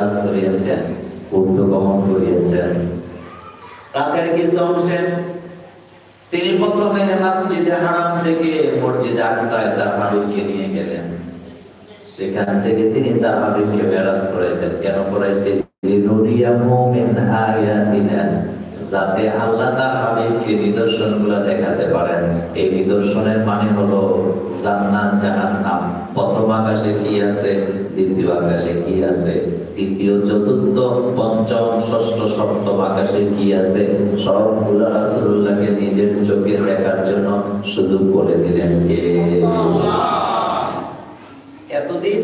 কাজ করিয়েছেন গমন করিয়েছেন। রাতের কিছু অংশে তিনি প্রথমে মসজিদে হারাম থেকে মসজিদে আকসায় তার হাবিবকে নিয়ে গেলেন। সেখান থেকে তিনি তার হাবিবকে মেরাজ করেছেন। কেন করেছেন? লিনুরিয়াহু মিন আয়াতিনা যাতে আল্লাহ তার হাবিবকে নিদর্শনগুলো দেখাতে পারেন। এই নিদর্শনের মানে হলো জান্নাত, জাহান্নাম। প্রথম আকাশে কি আছে? দ্বিতীয় আকাশে কি আছে? তৃতীয়, চতুর্থ, পঞ্চম, ষষ্ঠ, সপ্তম আকাশে কি আছে? নিজের চোখে দেখার জন্য সুযোগ করে দিলেন কে? এতদিন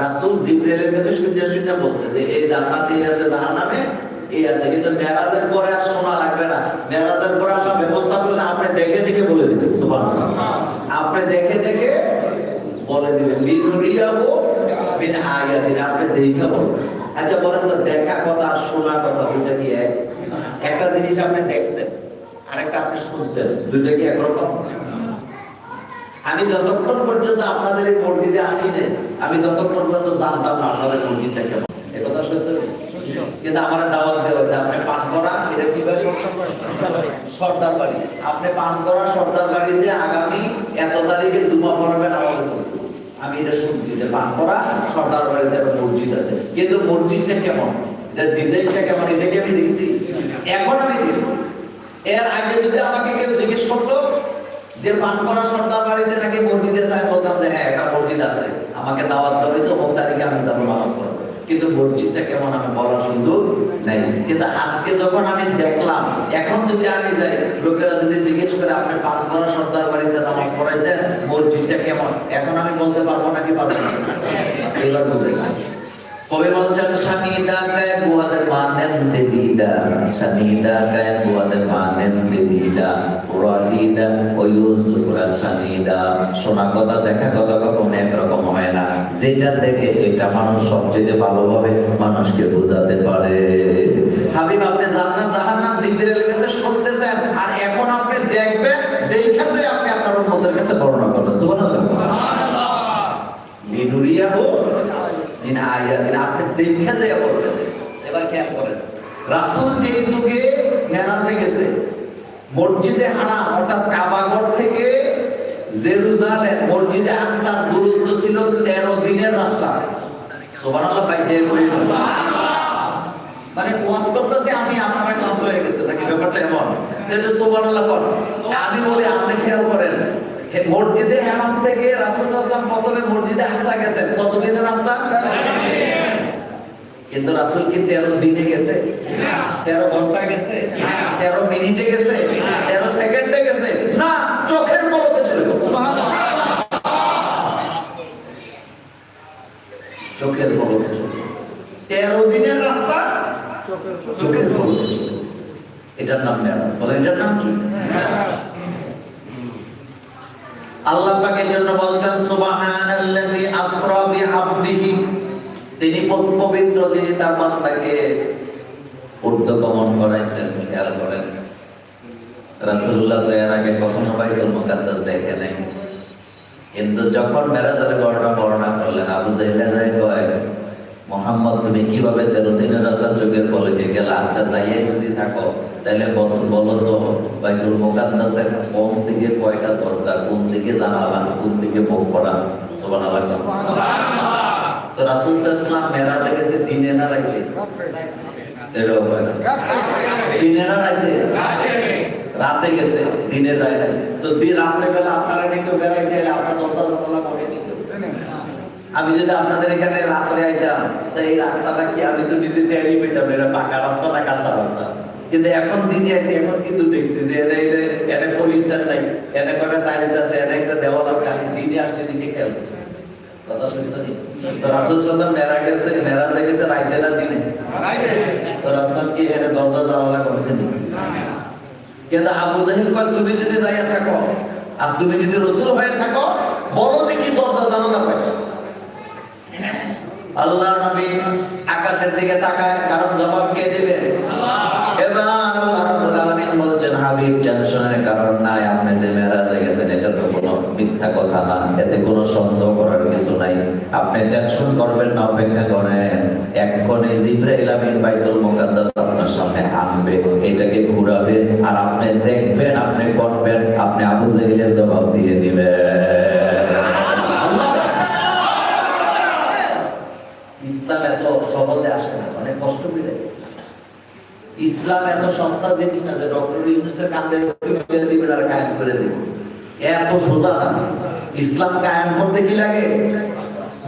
রাসূল জিবরাইলের কাছে শুনতে শুনতে বলছে যে, এই জান্নাতে আছে জাহান্নামে? এই আছে, কিন্তু মেরাজের পরে আর লাগবে না। মেরাজের পরে আল্লাহ ব্যবস্থা করে আপনি দেখে দেখে বলে আপনি দেখে দেখে বলে আয়াতিনা, আপনি আচ্ছা বলেন তো, দেখা কথা আর শোনা কথা কি এক? একটা জিনিস আপনি দেখছেন, আরেকটা আপনি শুনছেন, দুইটা কি একরকম আমি যতক্ষণ পর্যন্ত আপনাদের এই মসজিদে আসিনি আমি ততক্ষণ পর্যন্ত জানতাম না আপনাদের মসজিদটা কেমন। এ কথা সত্য কিন্তু আমার দাওয়াত দেওয়া হয়েছে, আপনি পান করা, এটা কি বাড়ি সর্দার বাড়ি আপনি পান করা সর্দার বাড়িতে আগামী এত তারিখে জুমা আমাদের আমি এটা শুনছি যে পান করা সর্দার বাড়িতে একটা মসজিদ আছে। কিন্তু মসজিদটা কেমন? ডিজাইনটা কেমন? আমি দেখছি? এখন আমি দেখছি। এর আগে যদি আমাকে কেউ জিজ্ঞেস করতো যে পান করা সর্দার বাড়িতে নাকি মসজিদে চাই বলতাম যে হ্যাঁ একটা মসজিদ আছে। আমাকে দাওয়াত দেওয়া হয়েছে, অমুক তারিখে আমি যাব নামাজ পড়ব কিন্তু মসজিদটা কেমন আমি বলার সুযোগ নেই। কিন্তু আজকে যখন আমি দেখলাম, এখন যদি আমি যাই, লোকেরা যদি জিজ্ঞেস করে, আপনি পান করা সর্দার বাড়িতে নামাজ পড়াইছেন? মসজিদটা কেমন? এখন আমি বলতে পারব নাকি পারব না? এবার বুঝে বলছেন মানেন দিদা মানেন দিদা দিদা ও শোনা কথা, দেখা কথা কখনো না যেটা দেখে এটা মানুষ সবচেয়ে ভালোভাবে মানুষকে বোঝাতে পারে। হাবিব, আপনি জান্নাত, জাহান্নাম জিবরিলের কাছে শুনতেছেন? আর এখন আপনি দেখবেন, দেখা যে আপনি আপনার উম্মতের কাছে বর্ণনা করবেন সুবহানাল্লাহ। মিন আপনি যে এবার খেয়াল করেন। রাসূল যে যুগে মেরাজে গেছে, মসজিদে হারাম, অর্থাৎ কাবাগর থেকে জেরুজালেম মসজিদে আকসার দূরত্ব ছিল 13 দিনের রাস্তা। সুবহানাল্লাহ, ভাই, যে মানে ওয়াজ করতেছে আমি, আপনারা ক্লান্ত হয়ে গেছে নাকি ব্যাপারটা এমন? তাহলে সুবহানাল্লাহ কর আমি বলি, আপনি খেয়াল করেন মসজিদে হারাম থেকে রাসূল সাল্লাল্লাহু প্রথমে মসজিদে আকসা গেছেন। কত দিনের রাস্তা? কিন্তু রাসূল কি 13 দিনে গেছে? 13 ঘণ্টা গেছে? 13 মিনিটে গেছে? 13 সেকেন্ডে গেছে? না চলে গেছে। চোখের পলকে চলে গেছে। 13 দিনের রাস্তা চোখের পলকে চলে গেছে। এটার নাম মেরাজ। বলে এটার নাম কি? আল্লাহ পাক এর জন্য বলছেন, সুবহানাল্লাযী আসরা বিআবদিহি। তিনি পবিত্র যিনি তার বান্দাকে ঊর্ধ্বগমন করাইছেন, খেয়াল করেন। রাসূলুল্লাহ তো এর আগে কখনো বাইতুল মুকাদ্দাস দেখে নাই। কিন্তু যখন মেরাজের ঘটনা বর্ণনা করলেন আবু জাইলা যাই কয় মোহাম্মদ তুমি কীভাবে তেরো দিনের রাস্তার চোখের পলকে গেলে? আচ্ছা যাইয়াই যদি থাকো তাহলে বলো বলো তো বাইতুল মুকাদ্দাসের কোন দিকে কয়টা দরজা কোন দিকে জানালা কোন দিকে মুখ করা? সুবহানাল্লাহ। তো রাসূল সাল্লাল্লাহু মেরাজে গেছে দিনে না রাইতে এটাও হয় দিনে না রাইতে রাতে গেছে দিনে যায় নাই। তো দিন রাত্রে বেলা আপনারা কিন্তু বেড়াইতে এলে আপনার দরজা জানালা করে নিতে আমি যদি আপনাদের এখানে রাত্রে আইতাম তো এই রাস্তাটা কি? আমি তো নিজে টেরি পেতাম এটা পাকা রাস্তা না কাঁচা রাস্তা? কিন্তু এখন দিনে আছে এখন কিন্তু দেখছি যে এর এই যে এনে পরিষ্কার নাই এনে কটা টাইলস আছে এনে একটা দেওয়াল আছে আমি দিনে আসছে দিকে খেয়াল করছি। কথা সত্য নেই তো রাসূল সাল্লাল্লাহু মেরা গেছে মেরাজে গেছে রাইতে না দিনে? তো রাসূল কি এনে দরজা জানালা করছে নি কিন্তু আবু জাহিল কয়, তুমি যদি যাইয়া থাকো, আর তুমি যদি রসুল হয়ে থাকো, বলো দেখি দরজা জানালা পাই আল্লাহর নবী আকাশের দিকে তাকায়, কারণ জবাব কে দেবে? এবার আলামিন বলছেন, হাবিব, টেনশনের কারণ নাই, আপনি যে মেরাজে গেছেন, এটা তো কোনো মিথ্যা কথা না। এতে কোনো সন্দেহ করার কিছু নাই। আপনি টেনশন করবেন না, অপেক্ষা করেন। জিব্রাইল আমিন বাইতুল মুকাদ্দাস আপনার সামনে আনবে। এটাকে ঘুরাবে আর আপনি দেখবেন, আপনি করবেন, আপনি আবু জাহিলের জবাব দিয়ে দিবেন আল্লাহু ইসলাম এত সহজে আসে না অনেক কষ্ট করে ইসলাম। এত সস্তা জিনিস না যে ডক্টর ইউনুসের কান্দে দিবেন আর কায়েম করে দিবেন এত সোজা না। ইসলাম কায়েম করতে কি লাগে?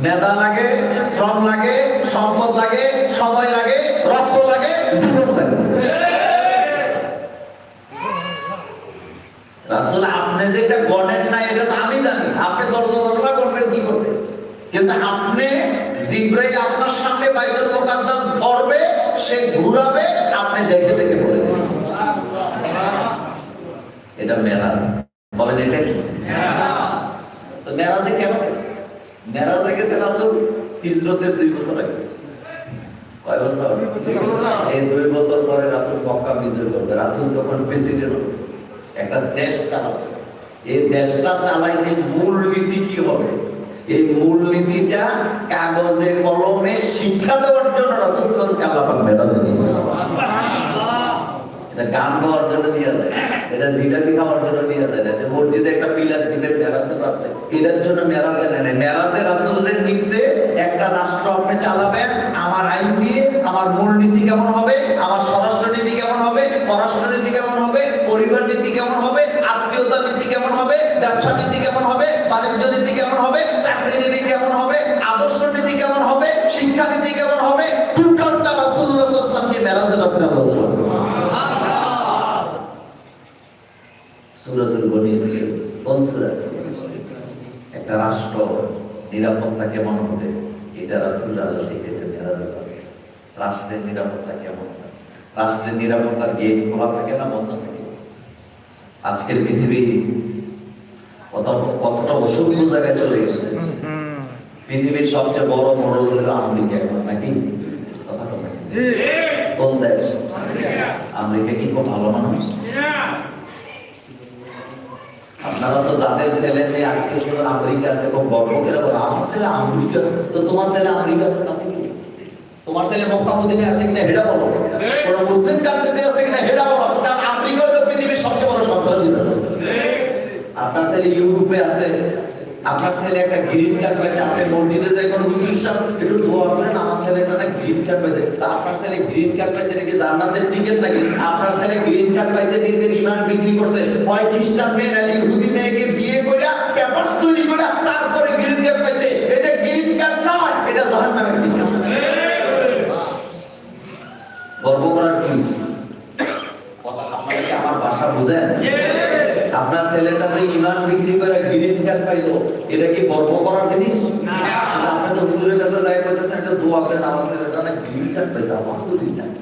মেধা লাগে, শ্রম লাগে, সম্পদ লাগে, সময় লাগে, রক্ত লাগে, জীবন লাগে। রাসূল, আপনি যেটা গণেন না, এটা তো আমি জানি। আপনি দরজা করবেন কি করতে কিন্তু আপনি জিব্রাইল আপনার সামনে বাইতুল মুকাদ্দাস ধরবে সে ঘুরাবে আপনি দেখে দেখে বলে এটা মেরাজ। বলেন এটা কি? তো মেরাজে কেন গেছে? মেরাজে গেছে রাসূল হিজরতের দুই বছর আগে। কয় বছর? এই দুই বছর পরে রাসূল মক্কা বিজয় করবে রাসূল তখন প্রেসিডেন্ট। একটা দেশ চালাবে। এই দেশটা চালাইতে মূল নীতি কি হবে? এই মূল নীতিটা কাগজে, কলমে শিক্ষা দেওয়ার জন্য রাসূল সাল্লাল্লাহু আলাইহি মেরাজে নিয়ে এটা গান গাওয়ার জন্য নিয়ে যায়, এটা জিলাপি খাওয়ার জন্য নিয়ে যায় না যে মসজিদে একটা পিলার দিবেন মেরাজে রাখবে এটার জন্য মেরাজে নেয় না। মেরাজে রাসূলের নিচে একটা রাষ্ট্র আপনি চালাবেন, আমার আইন দিয়ে আমার মূলনীতি কেমন হবে, আমার স্বরাষ্ট্র নীতি কেমন হবে পররাষ্ট্র নীতি কেমন হবে, পরিবার নীতি কেমন হবে আত্মীয়তা নীতি কেমন হবে, ব্যবসা নীতি বাণিজ্য কেমন হবে? চাকরি নীতি কেমন হবে? আদর্শ নীতি কেমন হবে? শিক্ষা নীতি কেমন হবে? টোটালটা আলাইহি ওয়াসাল্লামকে মেরাজের আপনারা সূরাতুল বনি সূরা? একটা রাষ্ট্র নিরাপত্তা কেমন হবে? এটা রাসূলুল্লাহ শিখেছেন মেরাজে রাষ্ট্রের নিরাপত্তা কেমন? হয়? রাষ্ট্রের নিরাপত্তার গেট খোলা থাকে না বন্ধ থাকে? আজকের পৃথিবী কতটা অসভ্য জায়গায় চলে গেছে পৃথিবীর সবচেয়ে বড় মোড়ল হলো আমেরিকা এখন নাকি? কোন দেশ? আমেরিকা কি খুব ভালো মানুষ? আপনারা তো যাদের ছেলে মেয়ে আত্মীয় স্বজন আমেরিকা আছে খুব গর্ব করে বলে আমার ছেলে আমেরিকা আছে। তো তোমার ছেলে আমেরিকা আছে তাতে কি তোমার ছেলে মক্কা মদিনে আছে কিনা হেডা বলো। কোন মুসলিম কান্ট্রিতে আছে কিনা হেডা বলো। কারণ আমেরিকা হলো পৃথিবীর সবচেয়ে বড় সন্ত্রাসী দেশ। আপনার ছেলে ইউরোপে আছে, আপনার ছেলে একটা গ্রিন কার্ড পাইছে, আপনি মসজিদে যাই কোনো হুজুর একটু দোয়া করেন, আমার ছেলে একটা গ্রিন কার্ড পাইছে। তা আপনার ছেলে গ্রিন কার্ড পাইছে নাকি জান্নাতের টিকিট নাকি? আপনার ছেলে গ্রিন কার্ড পাইতে নিজের ইমান বিক্রি করছে। হয় খ্রিস্টান মেয়ে নাকি ইহুদি মেয়েকে বিয়ে করে পেপারস তৈরি করে তারপরে গ্রিন কার্ড পাইছে। এটা গ্রিন কার্ড নয়, এটা জাহান্নামের টিকিট গর্ব করার কি? কথা আপনারা কি আমার ভাষা বুঝেন? ইমান বিক্রি করে গ্রিন কার্ড পাইলো এটা কি গর্ব করার জিনিস? আপনি তো হুজুরের কাছে যাই কইতেছেন এটা দোয়া করেন আমার ছেলেটা না গ্রিন কার্ড পাইছে আমার তো কার্ড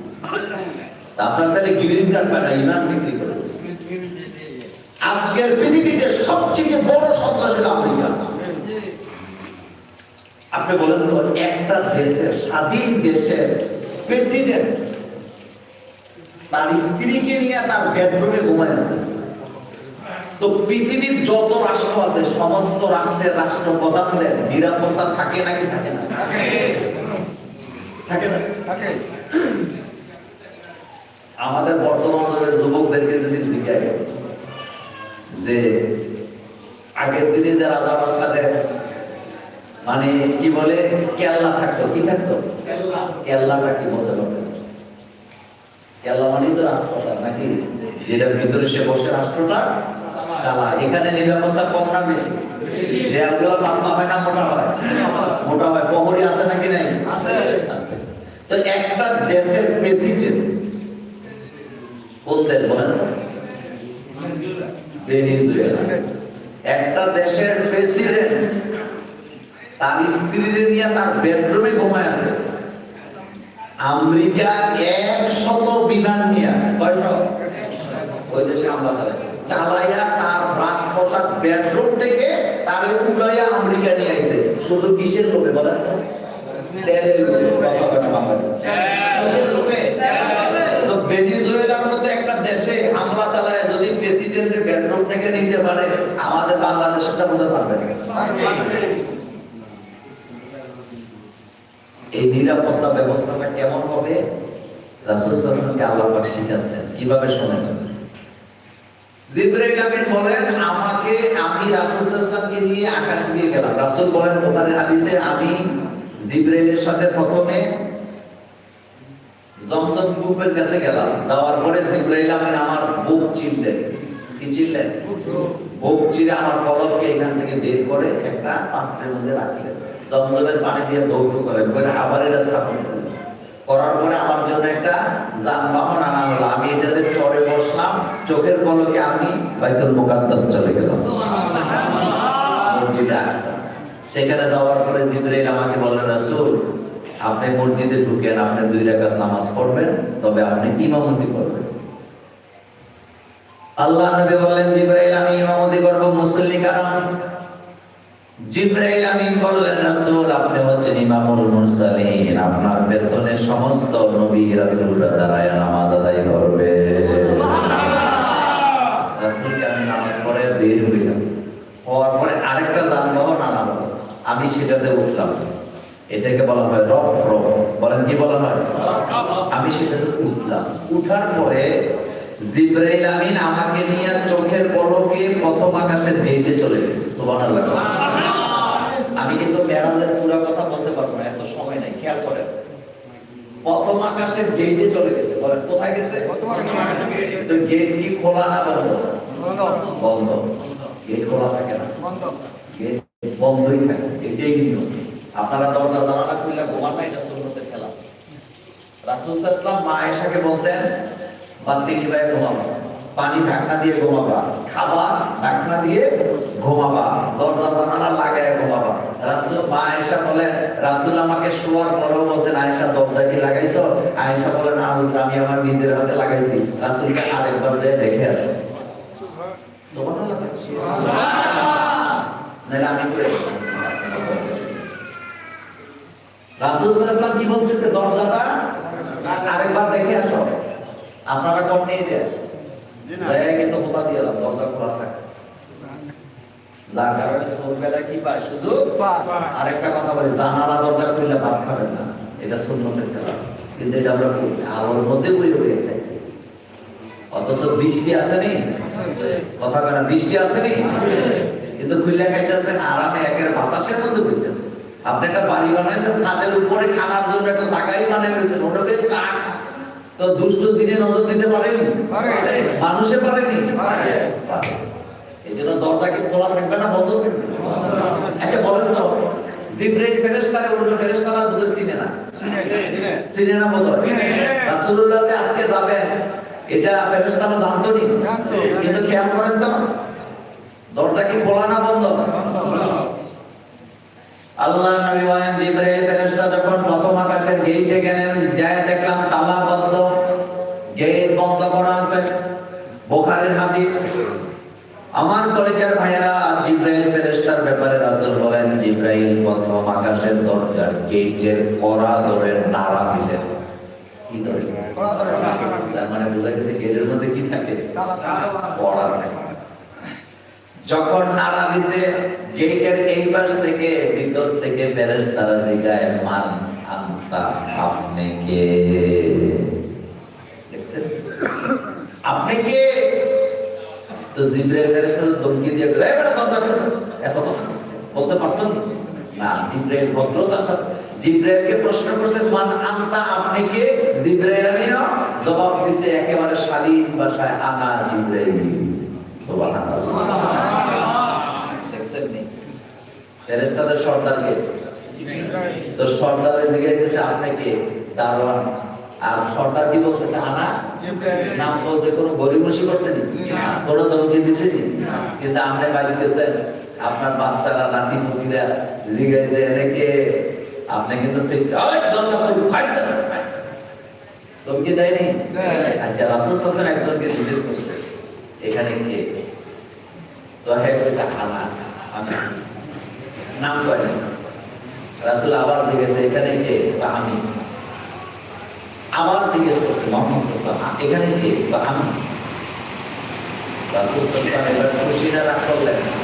তা আপনার ছেলে গ্রিন কার্ড পায় না ইমান বিক্রি করেছে আজকের পৃথিবীতে সবচেয়ে বড় সন্ত্রাসী হলো আমেরিকা। আপনি বলেন তো একটা দেশের স্বাধীন দেশের প্রেসিডেন্ট তার স্ত্রীকে নিয়ে তার বেডরুমে ঘুমায় আছে। তো পৃথিবীর যত রাষ্ট্র আছে সমস্ত রাষ্ট্রের রাষ্ট্র প্রধানদের নিরাপত্তা থাকে নাকি থাকে না? থাকে। না? আমাদের বর্তমান যুবকদেরকে যদি জিজ্ঞাসা যে আগের দিনে যে রাজা বাদশাদের মানে কি বলে? কেল্লা থাকতো। কি থাকতো? কেল্লাটা কি বলতে পারবে? কেল্লা মানেই তো রাষ্ট্রটা নাকি? যেটার ভিতরে সে বসে রাষ্ট্রটা চালা। এখানে নিরাপত্তা কম না বেশি? দেয়ালগুলো পাতলা হয় না মোটা হয়? মোটা হয়। প্রহরী আছে নাকি নাই? তো একটা দেশের প্রেসিডেন্ট কোন দেশ বলেন একটা দেশের প্রেসিডেন্ট তার স্ত্রীরে নিয়ে তার বেডরুমে ঘুমায় আছে। আমেরিকা একশত বিমান নিয়ে। কয়শ ওই দেশে হামলা চালাইছে চালাইয়া তার রাজপ্রসাদ বেডরুম থেকে তারে উড়াইয়া আমেরিকা নিয়ে আইছে শুধু কিসের লোভে বলেন তো? তেলের লোভে কথা বলে না বাংলায়। কিসের লোভে? তো হামলা চালায় যদি প্রেসিডেন্টের বেডরুম থেকে নিতে পারে, আমাদের বাংলাদেশটা পারবে এই নিরাপত্তা ব্যবস্থাটা কেমন হবে রাসূল সাল্লাল্লাহু আল্লাহ শিখাচ্ছেন কীভাবে শোনেন জিব্রাইল আমিন বলেন, আমাকে, আমি রাসূল সাল্লাল্লাহু নিয়ে আকাশ দিয়ে গেলাম। রাসূল বলেন হাদিসে আমি জিব্রাইলের সাথে প্রথমে জমজম কূপের কাছে গেলাম। যাওয়ার পরে জিব্রাইল আমিন আমার বুক চিনলেন। কি চিনলেন? বুক চিরে আমার কলমকে এখান থেকে বের করে একটা পাত্রের মধ্যে রাখলেন। জমজমের পানি দিয়ে দৌড় করেন। করে আবার এটা স্থাপন করলেন করার পরে আমার জন্য একটা যানবাহন আনা হলো। আমি এটাতে চড়ে বসলাম, চোখের পলকে আমি বাইতুল মুকাদ্দাস চলে গেলাম। সেখানে যাওয়ার পরে জিব্রাইল আমাকে বললেন, রাসূল, আপনি মসজিদে ঢুকেন, আপনি দুই রাকাত নামাজ পড়বেন, তবে আপনি ইমামতি করবেন। আল্লাহ নবী বললেন, জিব্রাইল, আমি ইমামতি করব, মুসল্লি কারাম জিব্রাইল আমিন বললেন রাসূল আপনি হচ্ছেন ইমামুল মুরসালিন। আপনার পেছনে সমস্ত নবী রাসূলরা দাঁড়ায় নামাজ আদায় করবে। রাসূলকে আমি নামাজ পড়ে বের হইলাম। হওয়ার পরে আরেকটা যানবাহন আনা আমি সেটাতে উঠলাম। এটাকে বলা হয় রফ রফ। বলেন কি বলা হয়? আমি সেটাতে উঠলাম। উঠার পরে জিব্রাইল আমিন আমাকে নিয়ে চোখের পলকে প্রথম আকাশের ভেটে চলে গেছে সুবহানাল্লাহ। আমি কিন্তু মেরাজের পুরো কথা বলতে পারব না এত সময় নাই খেয়াল করেন। প্রথম আকাশের গেটে চলে গেছে বলেন কোথায় গেছে? তো গেট কি খোলা না বন্ধ? বন্ধ। গেট খোলা থাকে না? গেট বন্ধই থাকে এটাই নিয়ম আপনারা দরজা জানালা খুললে ঘুমান না এটা সুন্নতের খেলা। রাসূল সাল্লাল্লাহু মা আয়েশাকে বলতেন বাতি ঘুমাবা। পানি ঢাকনা দিয়ে ঘুমাবা। খাবার ঢাকনা দিয়ে ঘুমাবা। দরজা জানালা লাগায় ঘুমাবা। রাসূল মা আয়েশা বলে, রাসূল আমাকে শোয়ার পরেও বলতেন, আয়েশা, দরজা কি লাগাইছো আয়েশা বলে, না হুজুর, আমি আমার নিজের হাতে লাগাইছি। রাসূলকে আরেকবার যেয়ে দেখে আসো। সুবহানাল্লাহ। নাহলে আমি করে রাসূল সাল্লাল্লাহু কি বলতেছে? দরজাটা আরেকবার দেখে আসো। আপনারা কোন নেই দেন। জায়গায় কিন্তু খোলা দিয়ে দাও দরজা খোলা থাকে। যার কারণে কি পায়? সুযোগ আরেকটা কথা বলি জানালা দরজা খুললে ভাত খাবেন না। এটা সুন্নতের খেলা। কিন্তু এটা আমরা আলোর মধ্যে বই বই খাই। অথচ দৃষ্টি আছে নি? কথা কেন দৃষ্টি আছে নি? কিন্তু খুললে খাইতেছেন আরামে একের বাতাসের মধ্যে বসেছেন আপনি একটা বাড়ি বানাইছেন ছাদের উপরে খানার জন্য একটা জায়গায় বানাই গেছেন ওটাকে চা তো দুষ্ট জিনে নজর দিতে পারেনি? মানুষে পারেনি? এই জন্য দরজা কি খোলা থাকবে না বন্ধ থাকবে? আচ্ছা বলেন তো জিব্রাইল ফেরেশতারে অন্য ফেরেশতারা দুটো চিনে না। চিনে না বলো রাসূলুল্লাহ যে আজকে যাবেন এটা ফেরেশতারা জানতো নি? কিন্তু খেয়াল করেন তো দরজা কি খোলা না বন্ধ। আল্লাহ নবী বলেন জিব্রাইল ফেরেশতা যখন প্রথম আকাশের গেটে গেলেন যায় দেখলাম তালা বন্ধ গেট বন্ধ করা আছে বুখারীর হাদিস আমার কলেজের ভাইয়েরা জিব্রাইল ফেরেশতার ব্যাপারে রাসূল বলেন জিব্রাইল প্রথম আকাশের গেটের কড়া ধরে নাড়া দিলেন। কি ধরে তার মানে বোঝা গেছে গেটের মধ্যে কি থাকে? কড়া যখন নাড়া দিছে গেটের এই পাশ থেকে ভিতর থেকে বেরেস তারা জিগায় মান আন্তা আপনি কে? আপনি কে? তো জিব্রাইল ফেরেশতা ধমকি দিয়ে এত কথা বলতে পারতো না? না জিব্রাইল ভদ্রতার সাথে জিব্রাইলকে প্রশ্ন করছে মান আন্তা আপনি কে জিব্রাইল জবাব দিছে একেবারে শালীন ভাষায় আনা জিব্রাইল। দেখছেন নি? ফেরেশতাদের সর্দার তো সর্দারে জিজ্ঞাসা আপনি কে? দারোয়ান। আর সর্দার কি বলতেছে? আনা? নাম বলতে কোনো গরিবসি করছেন কোনো ধমকি দিছেনি কিন্তু আপনি বাড়িতেছেন আপনার বাচ্চারা নাতি পুতিরা জিজ্ঞাসা এনেকে আপনি কিন্তু সেই- ওই দরজা খুল, ফাইট দাও, ফাইট। ধমকি দেয়নি? আচ্ছা রাসূল সাল্লাল্লাহু আলাইহি একজনকে জিজ্ঞেস করছে এখানে কে? তো হ্যাঁ কইছে আনা আমি। নাম কয় রাসূল আবার জিজ্ঞেস এখানে কে? বা আমি। আবার জিজ্ঞেস করছে মোহাম্মদ সাল্লাল্লাহু আলাইহি এখানে কে? বা আমি। রাসূল সাল্লাল্লাহু আলাইহি ওয়াসাল্লাম খুশি না রাগ করলেন।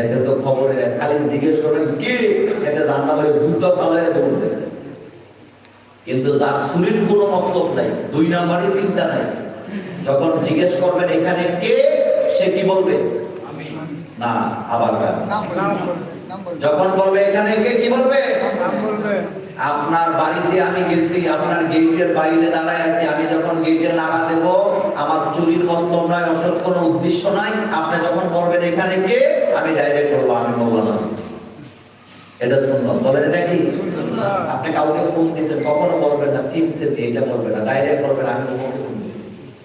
এদের তো খবরে। খালি জিজ্ঞেস করবেন কি? এটা জানালে জুতা পালায় দৌড় কিন্তু যার চুরির কোনো মতলব নাই দুই নাম্বারই চিন্তা নাই। যখন জিজ্ঞেস করবেন এখানে কে? সে কি বলবে? না আবার যখন বলবে এখানে কে? কি বলবে? আপনার বাড়িতে আমি গেছি আপনার গেটের বাইরে দাঁড়ায় আছি আমি যখন গেটে নাড়া দেব আমার চুরির মতলব নয় অসৎ কোনো উদ্দেশ্য নাই। আপনি যখন বলবেন এখানে কে আমি ডাইরেক্ট বলব আমি মৌলানা আছি এটা বলেন এটা কি? আপনি কাউকে ফোন দিয়েছেন কখনো বলবেন না চিনছেন এটা বলবেন না ডাইরেক্ট বলবেন আমি ফোন দিয়েছি।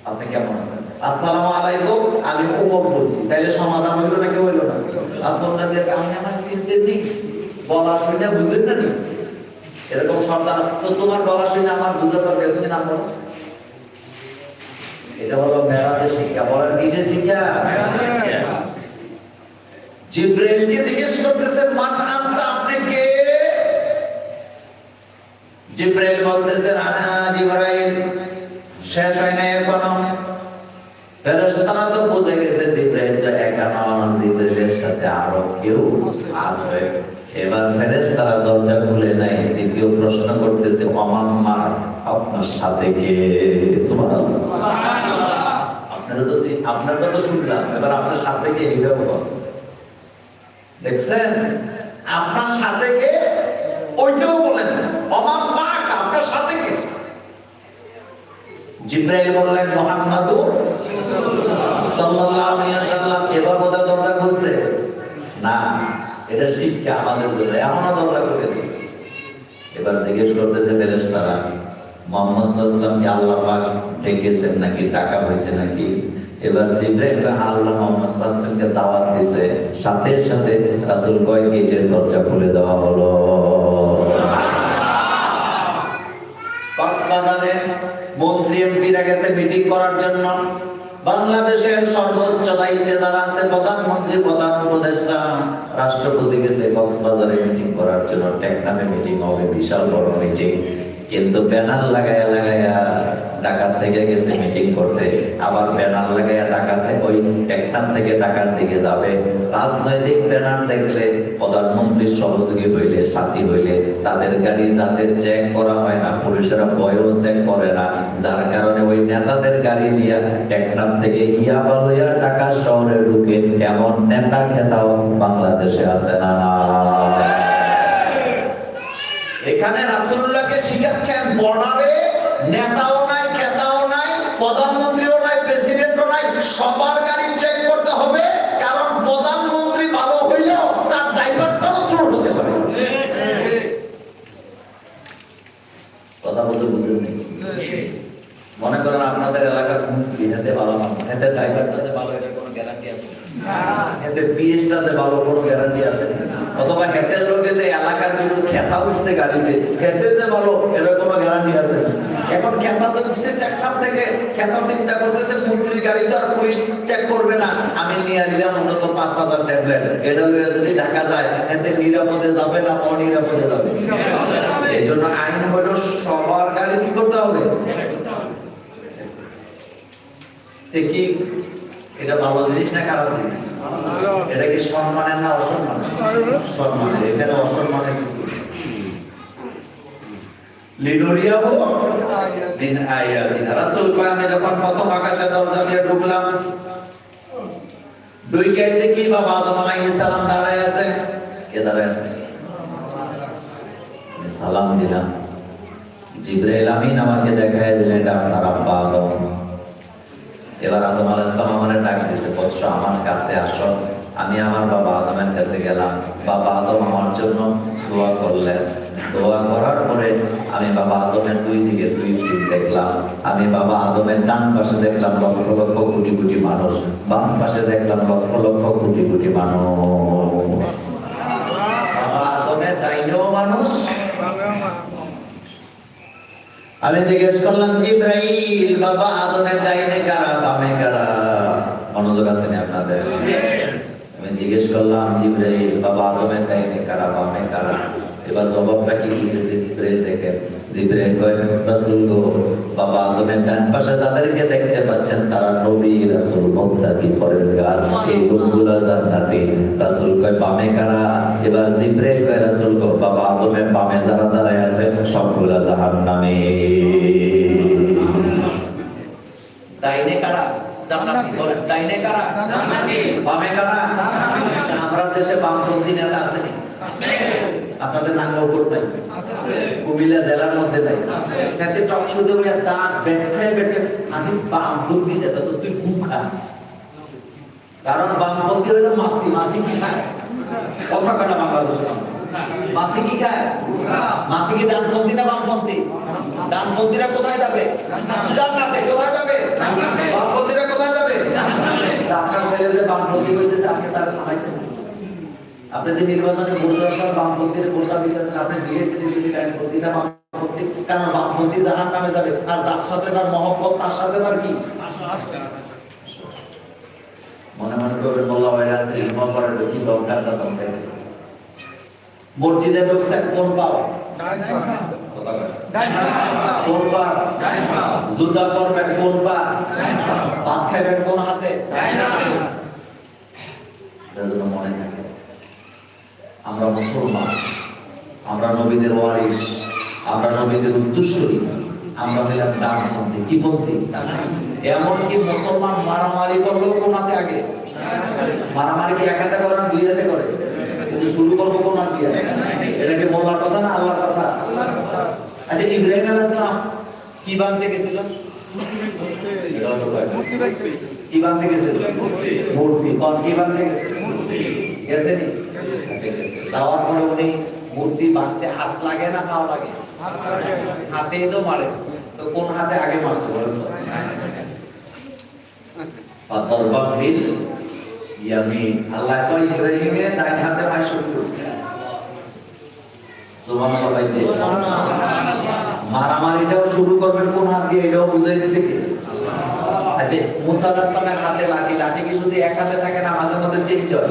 আপনি কেমন আছেন? আসসালামু আলাইকুম আমি উমর বলছি। তাইলে সমাধান হইল নাকি হইল না? দিয়ে আমি আমার চিনছেন নি? বলা শুনে বুঝেন না নি? এরকম সন্তান তো তোমার গলা শুনে আমার বুঝতে পারবে, তুমি নাম বলো। এটা হলো মেরাজের শিক্ষা। বলেন, কিসের শিক্ষা? জিজ্ঞেস করতেছে আপনি কে? বলতেছে আনা জিব্রাইল, শেষ হয় না ফেরেশতারা তো বুঝে গেছে জিব্রাইল তো একা নন, জিব্রাইলের সাথে আরও কেউ আছে। এবার ফেরেশতারা দরজা খুলে নাই। দ্বিতীয় প্রশ্ন করতেছে অমান মা আপনার সাথে কে? ওইটাও বলেন অমান আপনার সাথে কে? বললেন মুহাম্মাদুর সাল্লাল্লাহু আলাইহি ওয়াসাল্লাম। দরজা খুলছে। না এটা শিক্ষা আমাদের জন্য এমনও দরজা খুলে দিল। এবার জিজ্ঞেস করতেছে ফেরেশতারা মোহাম্মদ সাল্লাল্লাহু আল্লাহ পাক ডেকেছেন নাকি টাকা হয়েছে নাকি? এবার কয়, আল্লাহ মোহাম্মদ সাল্লাল্লাহু দাওয়াত দিছে সাথে সাথে রাসূল কয় গেটের দরজা খুলে দেওয়া হলো কক্সবাজারে মন্ত্রী এমপিরা গেছে মিটিং করার জন্য। বাংলাদেশের সর্বোচ্চ দায়িত্বে যারা আছে প্রধানমন্ত্রী, প্রধান উপদেষ্টা, রাষ্ট্রপতি গেছে কক্সবাজারে মিটিং করার জন্য। টেকনামে মিটিং হবে, বিশাল বড় মিটিং কিন্তু ব্যানার লাগায়া লাগায়া ঢাকা থেকে গেছে মিটিং করতে, আবার ব্যানার লাগায়া ঢাকা থেকে ওই টেকনাম থেকে ঢাকার দিকে যাবে। রাজনৈতিক ব্যানার দেখলে প্রধানমন্ত্রীর সহযোগী হইলে, সাথী হইলে, তাদের গাড়ি যাতে চেক করা হয় না, পুলিশেরা ভয়ও চেক করে না, যার কারণে ওই নেতাদের গাড়ি দিয়া টেকনাম থেকে ইয়াবা লইয়া ঢাকা শহরে ঢুকে এমন নেতা খেতাও বাংলাদেশে আছে না। এখানে রাসূলুল্লাহকে শিখাচ্ছেন, বর্ডারে নেতাও প্রধানমন্ত্রীও নাই প্রেসিডেন্টও নাই, সবার গাড়ি চেক করতে হবে, কারণ প্রধানমন্ত্রী ভালো হইলেও তার ড্রাইভারটাও চোর হতে পারে। কথা বলতে বুঝেন মনে করেন আপনাদের এলাকার মন্ত্রী হেতে ভালো না? হেতে ড্রাইভারটা যে ভালো, এটা কোনো গ্যারান্টি আছে হেতে পিএসটা যে ভালো, কোনো গ্যারান্টি আছে অথবা হেতের লোকে যে এলাকার কিছু খেতা উঠছে গাড়িতে, হেতে যে ভালো, এটা কোনো গ্যারান্টি আছে এখন খেতা যে উঠছে ট্রাক্টর থেকে খেতা চিন্তা করতেছে মন্ত্রীর গাড়ি তো আর পুলিশ চেক করবে না। আমি নিয়ে দিলাম অন্তত পাঁচ হাজার ট্যাবলেট এটা লইয়া যদি ঢাকা যায় এতে নিরাপদে যাবে না অনিরাপদে যাবে? এই জন্য আইন হলো সবার গাড়ি কি করতে হবে? চেকিং এটা ভালো জিনিস না খারাপ জিনিস? এটা কি সম্মানের না অসম্মানের? সম্মানের। এখানে অসম্মানের কিছু। লিনুরিয়াহু মিন আয়াতিনা রাসূল আমি যখন প্রথম আকাশে দরজা দিয়ে ঢুকলাম, দুই কাই দেখি বাবা আদম আলাইহিস সালাম দাঁড়ায় আছে। কে দাঁড়ায় আছে? সালাম দিলাম। জিব্রাইল আমিন আমাকে দেখায় দিলেন, এটা আপনার আব্বা আদম। এবার আদম আলাইহিস সালাম আমারে ডাক দিছে, বৎস, আমার কাছে আসো। আমি আমার বাবা আদমের কাছে গেলাম। বাবা আদম আমার জন্য দোয়া করলেন। দোয়া করার পরে আমি বাবা আদমের দুই দিকে দুই সিট দেখলাম। আমি বাবা আদমের ডান পাশে দেখলাম লক্ষ লক্ষ কোটি কোটি মানুষ। বাম পাশে দেখলাম লক্ষ লক্ষ কোটি কোটি মানুষ। বাবা আদমের ডাইনেও মানুষ। আমি জিজ্ঞেস করলাম জিব্রাইল বাবা আদমের ডাইনে কারা, বামে কারা? মনোযোগ আছে না আপনাদের। আমি জিজ্ঞেস করলাম জিব্রাইল বাবা আদমের ডাইনে কারা, বামে কারা? এবার জবাবটা কি দিতেছে জিব্রাইল দেখেন জিব্রাইল কয় রাসূল গো বাবা আদমের ডান পাশে যাদেরকে দেখতে পাচ্ছেন তারা নবী রাসূল মুত্তাকি পরেজগার? এই লোকগুলা জান্নাতে। রাসূল কয় বামে কারা? এবার জিব্রাইল কয় রাসূল গো বাবা আদমের বামে যারা দাঁড়ায় আছে সবগুলা জাহান্নামে। ডাইনে কারা? জান্নাতি বলেন ডাইনে কারা? জান্নাতি। বামে কারা? আমরা দেশে বামপন্থী নেতা আসেনি আপনাদের নাঙ্গলকোট নাই। কুমিল্লা জেলার মধ্যে নাই। এতে টক শুধু দাঁত বেটে বেটে আমি বামপন্থী নেতা, তো তুই গু খা। কারণ বামপন্থী হইল মাসি মাসি কি খায়? কথা কাটা বাংলাদেশে মাসি কি খায়? মাসি কি ডানপন্থী না বামপন্থী ডানপন্থীরা কোথায় যাবে? জান্নাতে কোথায় যাবে? বামপন্থীরা কোথায় যাবে? আপনার ছেলে যে বামপন্থী আপনি তার থামাইছেন। আপনি যে নির্বাচনে ভোট দেওয়ার সময় বামপন্থীর ভোটটা দিতেছেন আপনি ডানপন্থী না বামপন্থী কারণ বামপন্থী নামে যাবে? আর যার সাথে যার মহব্বত তার সাথে তার কি? মনে মনে করবে মোল্লা ভাইরা আছে তো কি দরকার গেছে মসজিদে ঢুকছেন কোন পাও কয়। কোন পা জুতা পরবেন কোন পা ভাত খাইবেন কোন হাতে? মনে থাকে। আমরা মুসলমান, আমরা নবীদের ওয়ারিস আমরা নবীদের উদ্দেশ্যই আমরা হইলাম ডানপন্থী কি এমনকি মুসলমান মারামারি করলেও কোন হাতে আগে? মারামারি কি এক হাতে করে না করে? কিন্তু শুরু করব কোন হাত দিয়ে? এটা কি কথা না আল্লাহর কথা? আচ্ছা ইব্রাহিম কি বানতে গেছিল। কি বানতে গেছিল মূর্তি কোন, কি বানতে গেছিল গেছে নি? যাওয়ার পরে উনি মূর্তি বাঁধতে হাত লাগে না, পাও লাগে? হাতেই তো মারে। তো কোন হাতে আগে মারছে বলেন তো? হাতে মার শুরু করছে। মারামারিটাও শুরু করবেন, কোন হাত দিয়ে এটাও বুঝাই দিছে কি? আচ্ছা মুসা আলাইহিস হাতে লাঠি লাঠি কি শুধু এক হাতে থাকে না মাঝে মধ্যে চেঞ্জ হয়?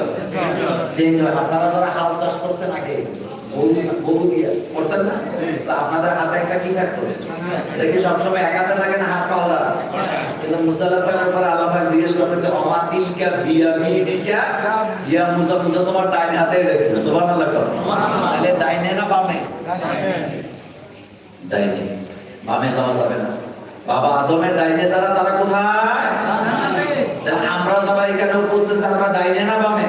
চেঞ্জ হয়। আপনারা যারা হাল চাষ করছেন আগে গরু গরু দিয়ে করছেন না? তা আপনাদের হাতে একটা কি থাকতো? এটা কি সবসময় এক হাতে থাকে না হাত পাওয়া কিন্তু মুসা আলাইহিস পরে আল্লাহ জিজ্ঞেস করতেছে অমা তিলকা ইয়া মুসা মুসা তোমার ডাইন হাতে রেখে সুবহানাল্লাহ তাহলে ডাইনে না বামে? ডাইনে। বামে যাওয়া যাবে না। বাবা আদমের ডাইনে যারা, তারা কোথায়? আমরা যারা এখানে বলতেছি আমরা ডাইনে না বামে?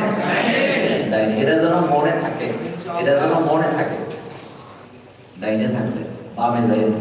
এটা যেন মনে থাকে এটা যেন মনে থাকে। ডাইনে থাকবে বামে যাই না।